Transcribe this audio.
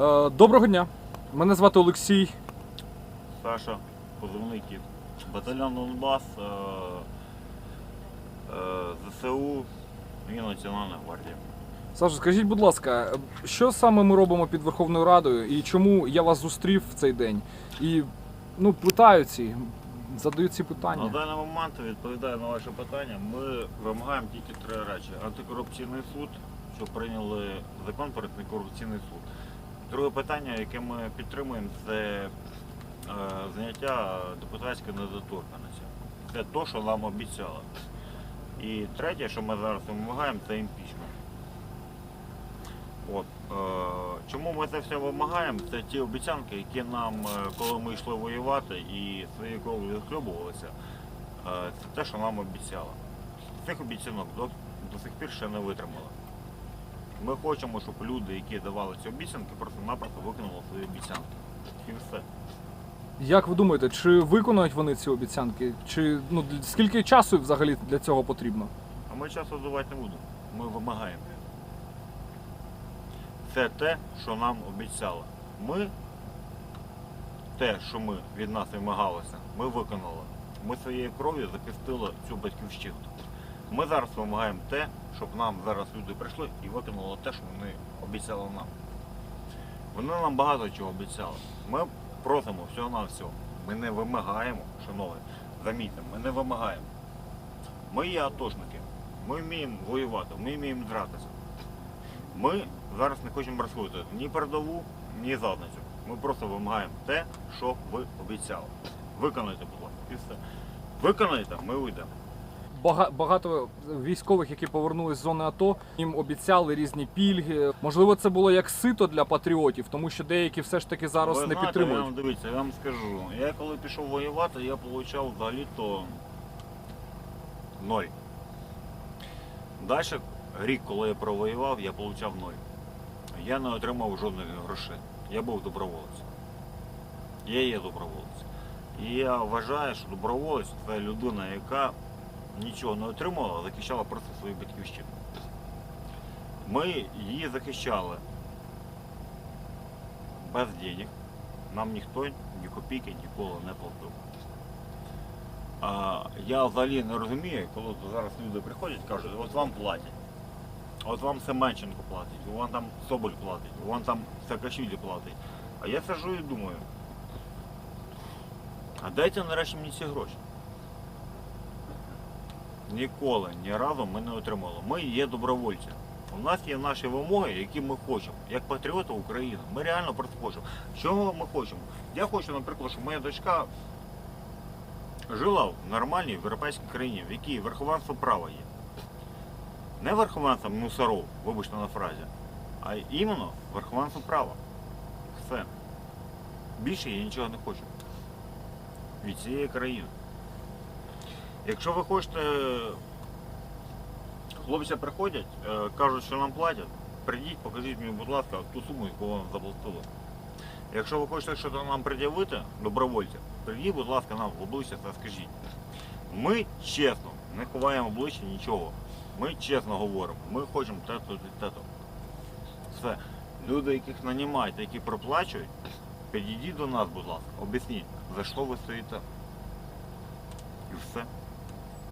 Е, Доброго дня. Мене звати Олексій. Саша, позивний кіт. Батальйон Донбас, е, е, ЗСУ і Національна гвардія. Саша, скажіть, будь ласка, що саме ми робимо під Верховною Радою і чому я вас зустрів в цей день? І ну, питаю ці, задаю ці питання. На даний момент відповідаю на ваше питання. Ми вимагаємо тільки три речі: антикорупційний суд, щоб прийняли закон про антикорупційний суд. Друге питання, яке ми підтримуємо, це е, зняття депутатської недоторканості. Це те, що нам обіцяли. І третє, що ми зараз вимагаємо, це імпічмент. От, е, чому ми це все вимагаємо? Це ті обіцянки, які нам, е, коли ми йшли воювати і своєю кров'ю захльобувалися, е, це те, що нам обіцяли. Цих обіцянок до, до сих пір ще не витримали. Ми хочемо, щоб люди, які давали ці обіцянки, просто-напросто виконали свої обіцянки. І все. Як ви думаєте, чи виконують вони ці обіцянки? Чи ну скільки часу взагалі для цього потрібно? А ми часу давати не будемо. Ми вимагаємо. Це те, що нам обіцяли. Ми те, що ми від нас вимагалося, ми виконали. Ми своєю кров'ю захистили цю батьківщину. Ми зараз вимагаємо те, щоб нам зараз люди прийшли і виконали те, що вони обіцяли нам. Вони нам багато чого обіцяли. Ми просимо всього на всього. Ми не вимагаємо, шановні, замітьте, ми не вимагаємо. Ми є атошники. Ми вміємо воювати, ми вміємо дратися. Ми зараз не хочемо розходити ні передову, ні задницю. Ми просто вимагаємо те, що ви обіцяли. Виконайте, будь ласка, і все. Виконайте, ми уйдемо. Бага- Багато військових, які повернулись з зони АТО, їм обіцяли різні пільги. Можливо, це було як сито для патріотів, тому що деякі все ж таки зараз ви не знаєте, підтримують. Я вам дивіться, я вам скажу. Я коли пішов воювати, я отримав взагалі-то ноль. Далі, рік, коли я провоював, я отримав ноль. Я не отримав жодних грошей. Я був доброволець. Я є доброволець. І я вважаю, що доброволець це людина, яка нічого не отримала, а захищала просто свою батьківщину. Ми її захищали без денег. Нам ніхто ні копійки ніколи не платив. А, я взагалі не розумію, коли зараз люди приходять і кажуть, от вам платять. От вам Семенченко платить, вам там Соболь платить, вам там Саакашвілі платить. А я сижу і думаю, а дайте нарешті мені ці гроші. Ніколи, ні разу ми не отримали. Ми є добровольці. У нас є наші вимоги, які ми хочемо, як патріоти України. Ми реально просто хочемо. Чого ми хочемо? Я хочу, наприклад, щоб моя дочка жила в нормальній європейській країні, в якій верховенство права є. Не верховенство мусоров, вибачте на фразі, а іменно верховенство права. Все. Більше я нічого не хочу. Від цієї країни. Якщо ви хочете Хлопці приходять, е, кажуть, що нам платять. Прийдіть, покажіть мені, будь ласка, ту суму, яку вам заплатили. Якщо ви хочете щось нам пред'явити, добровольці, прийдіть, будь ласка, нам в обличчя та скажіть. Ми чесно, не ховаємо обличчя нічого. Ми чесно говоримо. Ми хочемо те-то і те-то. Все. Люди, яких нанімають, які проплачують, підійдіть до нас, будь ласка, об'ясніть, за що ви стоїте. І все.